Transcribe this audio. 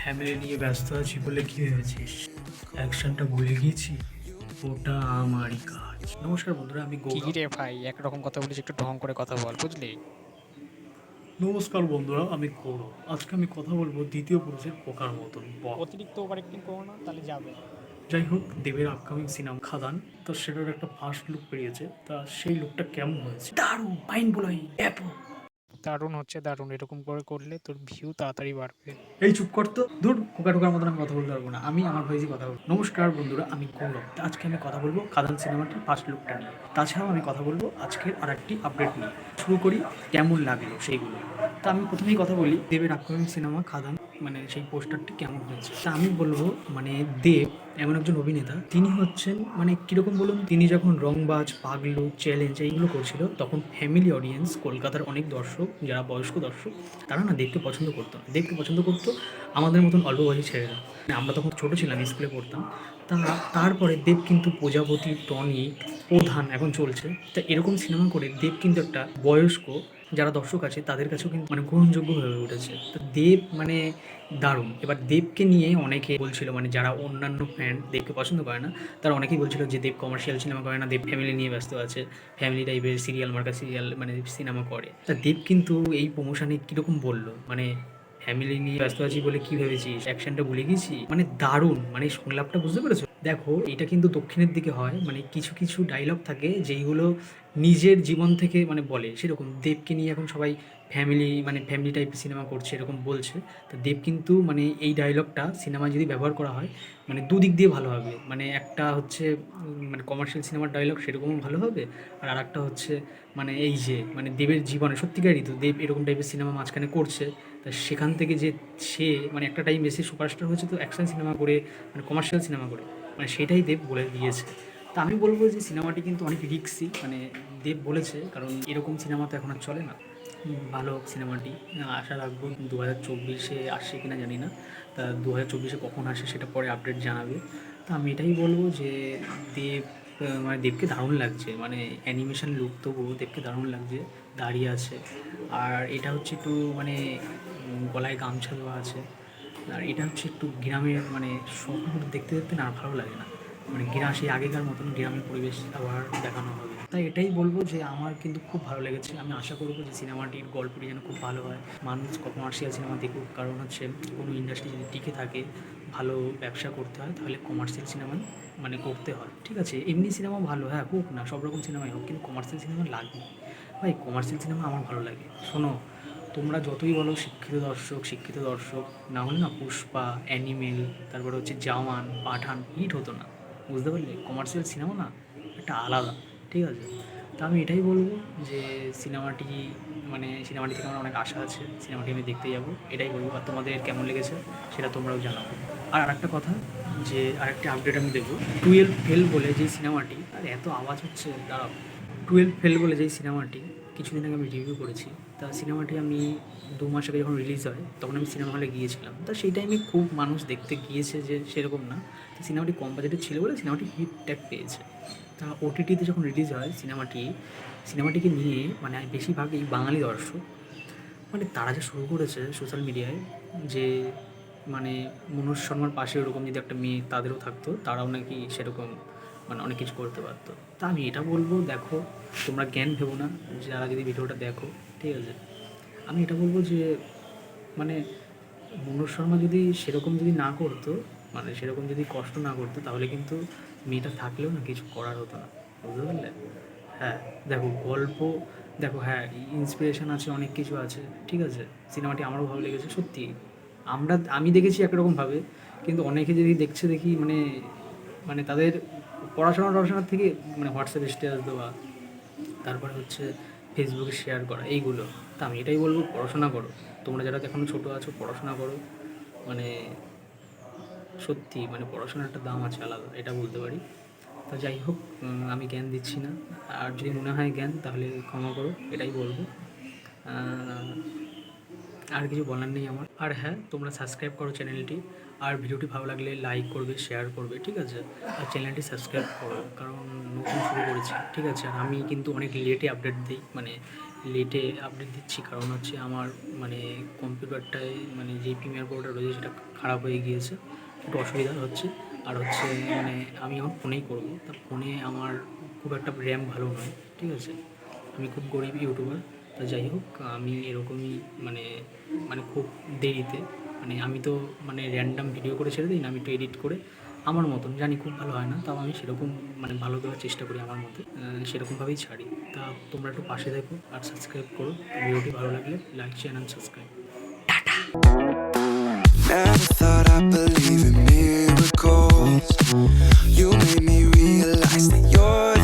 Family নিয়ে ব্যস্ত আছি বলে কি ভেবেছিস অ্যাকশনটা ভুলে গিয়েছি? ওটা আমারই কাজ। নমস্কার বন্ধুরা আমি কি রে ভাই একরকম কথা বলিস একটু ঢং করে কথা বল বুঝলি? নমস্কার বন্ধুরা আমি গৌরব। আজকে আমি কথা বলব দ্বিতীয় পুরুষের পোকার মতন। অতিরিক্ত ওভার অ্যাক্টিং করো না তাহলে যাবে। যাই হোক দেবের আপকামিং সিনেমা খাদান তো সেটার একটা ফার্স্ট লুক বেরিয়েছে তা সেই লুকটা কেমন হয়েছে? দারুণ! মাইন্ড ব্লোয়িং ব্যাপক! দারুণ হচ্ছে, দারুণ। এরকম করে করলে তোর ভিউ তাড়াতাড়ি বাড়বে। এই চুপ কর তো। দূর কোকা টোকার মতন আমি কথা বলতে পারব না। আমি আমার ভাইজি কথা বলব। নমস্কার বন্ধুরা, আমি গৌরব। আজকে আমি কথা বলব কাদান সিনেমাটির ফার্স্ট লুকটা নিয়ে। তাছাড়াও আমি কথা বলব আজকের আর একটি আপডেট নিয়ে। শুরু করি কেমন লাগল সেইগুলো। তা আমি প্রথমেই কথা বলি দেবের আপকামিং সিনেমা খাদান। মানে সেই পোস্টারটি কেমন হয়েছে? তা আমি বলব মানে দেব এমন একজন অভিনেতা, তিনি হচ্ছেন মানে কীরকম বলুন? তিনি যখন রংবাজ, পাগলু চ্যালেঞ্জ এইগুলো করছিল, তখন ফ্যামিলি অডিয়েন্স কলকাতার অনেক দর্শক, যারা বয়স্ক দর্শক, তারা না দেখতে পছন্দ করতো দেখতে পছন্দ করতো আমাদের মতন অল্প বয়সী ছেলেরা। মানে আমরা তখন ছোটো ছিলাম, স্কুলে পড়তাম। তা তারপরে দেব কিন্তু প্রজাপতি টনিক প্রধান এখন চলছে। তা এরকম সিনেমা করে দেব কিন্তু একটা বয়স্ক যারা দর্শক আছে, তাদের কাছেও কিন্তু মানে গ্রহণযোগ্য হয়ে উঠেছে। তো দেব মানে দারুণ। এবার দেবকে নিয়ে অনেকে বলছিল মানে যারা অন্যান্য ফ্যান দেবকে পছন্দ করে না, তারা অনেকেই বলছিল যে দেব কমার্শিয়াল সিনেমা করে না, দেব ফ্যামিলি নিয়ে ব্যস্ত আছে ফ্যামিলি টাইপের সিরিয়াল মার্কা সিরিয়াল মানে সিনেমা করে। তা দেব কিন্তু এই প্রমোশনে কীরকম বলল? মানে ফ্যামিলি নিয়ে ব্যস্ত আছি বলে কি ভেবেছিস? অ্যাকশনটা ভুলে গেছি? মানে দারুণ মানে সংলাপটা বুঝতে পেরেছ? দেখো, এটা কিন্তু দক্ষিণের দিকে হয় মানে কিছু কিছু ডায়লগ থাকে যেইগুলো নিজের জীবন থেকে মানে বলে। সেরকম দেবকে নিয়ে এখন সবাই ফ্যামিলি মানে ফ্যামিলি টাইপের সিনেমা করছে, এরকম বলছে। তো দেব কিন্তু মানে এই ডায়লগটা সিনেমায় যদি ব্যবহার করা হয় মানে দুদিক দিয়ে ভালো হবে। মানে একটা হচ্ছে মানে কমার্শিয়াল সিনেমার ডায়লগ সেরকমও ভালো হবে, আর আরেকটা হচ্ছে মানে এই যে মানে দেবের জীবনে, সত্যিকারই তো দেব এরকম টাইপের সিনেমা মাঝখানে করছে। তা সেখান থেকে যে সে মানে একটা টাইম বেশি সুপারস্টার হয়েছে তো অ্যাকশন সিনেমা করে মানে কমার্শিয়াল সিনেমা করে মানে সেটাই দেব বলে দিয়েছে। তা আমি বলব যে সিনেমাটি কিন্তু অনেক রিক্সি মানে দেব বলেছে, কারণ এরকম সিনেমা তো এখন আর চলে না। ভালো সিনেমাটি আশা রাখব দু হাজার চব্বিশে আসছে কিনা জানি না, তা দু হাজার চব্বিশে কখন আসে সেটা পরে আপডেট জানাবে। তা আমি এটাই বলব যে দেব মানে দেবকে দারুণ লাগছে মানে অ্যানিমেশন লুক তবুও দেবকে দারুণ লাগছে, দাঁড়িয়ে আছে। আর এটা হচ্ছে একটু মানে গলায় গামছা দেওয়া আছে। আর এটা হচ্ছে একটু গ্রামের মানে সবগুলো দেখতে দেখতে না ভালো লাগে না। মানে গ্রাম, সেই আগেকার মতন গ্রামের পরিবেশ আবার দেখানো হবে। তাই এটাই বলব যে আমার কিন্তু খুব ভালো লেগেছে। আমি আশা করব যে সিনেমাটির গল্পটি যেন খুব ভালো হয়। মানুষ কমার্শিয়াল সিনেমা দেখুক, কারণ হচ্ছে কোনো ইন্ডাস্ট্রি যদি টিকে থাকে, ভালো ব্যবসা করতে হয়, তাহলে কমার্শিয়াল সিনেমা মানে করতে হয়। ঠিক আছে, এমনি সিনেমা ভালো হ্যাঁ হোক না সব রকম সিনেমাই হোক, কিন্তু কমার্শিয়াল সিনেমা লাগবে। ভাই কমার্শিয়াল সিনেমা আমার ভালো লাগে। শোনো তোমরা যতই বলো শিক্ষিত দর্শক শিক্ষিত দর্শক, না হলে না পুষ্পা, অ্যানিমেল, তারপরে হচ্ছে জাওয়ান পাঠান হিট হতো না। বুঝতে পারলে? কমার্শিয়াল সিনেমা না, একটা আলাদা, ঠিক আছে? তা আমি এটাই বলব যে সিনেমাটি মানে সিনেমাটি থেকে আমার অনেক আশা আছে সিনেমাটি আমি দেখতে যাব, এটাই বলব। আর তোমাদের কেমন লেগেছে, সেটা তোমরাও জানাব আর আরেকটা কথা, যে আরেকটা আপডেট আমি দেবো টুয়েলভ ফেল বলে যে সিনেমাটি আর এত আওয়াজ হচ্ছে, দাঁড়াও। টুয়েলভ ফেল বলে যেই সিনেমাটি কিছুদিন আগে আমি রিভিউ করেছি। তা সিনেমাটি আমি দু মাস আগে যখন রিলিজ হয়, তখন আমি সিনেমা হলে গিয়েছিলাম। তা সেই টাইমে খুব মানুষ দেখতে গিয়েছে যে সেরকম না। তো সিনেমাটি কম বাজেটের ছিল বলে সিনেমাটি হিট ট্যাগ পেয়েছে। তা ওটিটিতে যখন রিলিজ হয় সিনেমাটি সিনেমাটিকে নিয়ে মানে বেশিরভাগ এই বাঙালি দর্শক মানে তারা যে শুরু করেছে সোশ্যাল মিডিয়ায় যে মানে মনোজ শর্মার পাশে ওরকম যদি একটা মেয়ে তাদেরও থাকতো, তারাও নাকি সেরকম মানে অনেক কিছু করতে পারতো। তা আমি এটা বলব, দেখো, তোমরা জ্ঞান ভেবো না, যারা যদি ভিডিওটা দেখো, ঠিক আছে? আমি এটা বলব যে মানে মনোজ শর্মা যদি সেরকম যদি না করতো মানে সেরকম যদি কষ্ট না করতো, তাহলে কিন্তু মেয়েটা থাকলেও না কিছু করার হতো না। বুঝতে পারলে? হ্যাঁ দেখো, গল্প, দেখো হ্যাঁ ইন্সপিরেশন আছে, অনেক কিছু আছে, ঠিক আছে? সিনেমাটি আমারও ভালো লেগেছে, সত্যি। আমরা, আমি দেখেছি একরকমভাবে কিন্তু অনেকে যদি দেখছে দেখি মানে মানে তাদের পড়াশোনা টড়াশোনার থেকে মানে হোয়াটসঅ্যাপে স্ট্যাটাস দেওয়া, তারপরে হচ্ছে ফেসবুকে শেয়ার করা, এইগুলো। তা আমি এটাই বলব, পড়াশোনা করো। তোমরা যারা এখনও ছোটো আছো, পড়াশোনা করো। মানে সত্যি মানে পড়াশোনার একটা দাম আছে আলাদা, এটা বলতে পারি। তা যাই হোক আমি জ্ঞান দিচ্ছি না। আর যদি মনে হয় জ্ঞান, তাহলে ক্ষমা করো, এটাই বলব। আর কিছু বলার নেই আমার। আর হ্যাঁ তোমরা সাবস্ক্রাইব করো চ্যানেলটি আর ভিডিওটি ভালো লাগলে লাইক করবে শেয়ার করবে, ঠিক আছে? আর চ্যানেলটি সাবস্ক্রাইব করো, কারণ নতুন শুরু করেছি, ঠিক আছে? আর আমি কিন্তু অনেক লেটে আপডেট দিই মানে লেটে আপডেট দিচ্ছি, কারণ হচ্ছে আমার মানে কম্পিউটারটায় মানে যে প্রিমিয়ার প্রোটা রয়েছে সেটা খারাপ হয়ে গিয়েছে, একটু অসুবিধা হচ্ছে। আর হচ্ছে মানে আমি এখন ফোনেই করব। তা ফোনে আমার খুব একটা র্যাম ভালো নয়, ঠিক আছে? আমি খুব গরিব ইউটিউবার তা যাই হোক, আমি এরকমই মানে মানে খুব দেরিতে মানে আমি তো মানে র্যান্ডাম ভিডিও করে ছেড়ে দিই না, আমি একটু এডিট করে আমার মতন, জানি খুব ভালো হয় না, তাও আমি সেরকম মানে ভালো দেওয়ার চেষ্টা করি আমার মতে সেরকমভাবেই ছাড়ি। তা তোমরা একটু পাশে দেখো আর সাবস্ক্রাইব করো, ভিডিওটি ভালো লাগলে like share and subscribe Never thought I'd believe in miracles. You made me realize that you're